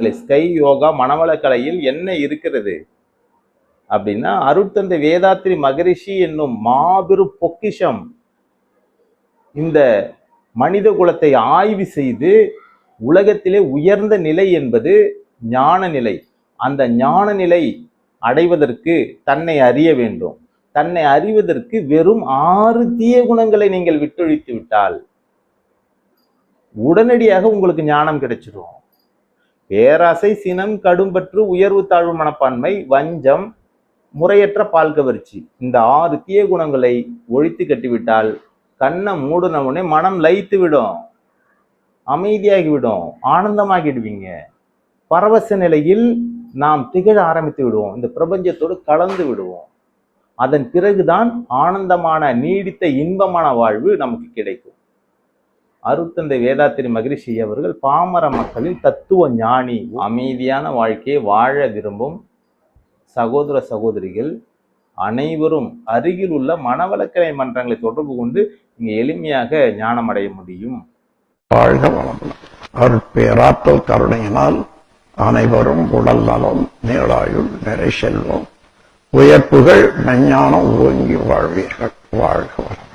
Sky yoga மனவளக்கலையில் என்ன இருக்கிறது? அப்படின்னா அருட்தந்தை வேதாத்ரி மகரிஷி என்னும் மாபெரும் பொக்கிஷம் இந்த மனித குலத்தை ஆய்வு செய்து உலகத்திலே உயர்ந்த நிலை என்பது ஞான நிலை. அந்த ஞான நிலை அடைவதற்கு தன்னை அறிய வேண்டும். தன்னை அறிவதற்கு வெறும் ஆறு தீய குணங்களை நீங்கள் விட்டொழித்து விட்டால் உடனடியாக உங்களுக்கு ஞானம் கிடைச்சிடும் பேராசை சினம் கடும்பற்று உயர்வு தாழ்வு மனப்பான்மை வஞ்சம் முறையற்ற பால் கவர்ச்சி. இந்த ஆறு தீய குணங்களை ஒழித்து கட்டிவிட்டால் கண்ணை மூடினவுடனே மனம் லயித்து விடும். அமைதியாகி விடும் ஆனந்தமாகிடுவீங்க. பரவச நிலையில் நாம் திகழ ஆரம்பித்து விடுவோம். இந்த பிரபஞ்சத்தோடு கலந்து விடுவோம். அதன் பிறகுதான் ஆனந்தமான நீடித்த இன்பமான வாழ்வு நமக்கு கிடைக்கும். அருத்தந்தை வேதாத்திரி மகிழ்ச்சி அவர்கள் பாமர மக்களின் தத்துவ ஞானி. அமைதியான வாழ்க்கையை வாழ விரும்பும் சகோதர சகோதரிகள் அனைவரும் அருகில் உள்ள மனவளக்கலை மன்றங்களை தொடர்பு கொண்டு இங்கே எளிமையாக ஞானம் அடைய முடியும். வாழ்க வளமுடன். அருட்பேராற்றல் கருணையினால் அனைவரும் உடல் நலம் நீளாயுள் நிறை செல்வம். உயர்ப்புகள் மெஞ்ஞானம் ஓங்கி வாழ்வீர்கள். வாழ்க வளம்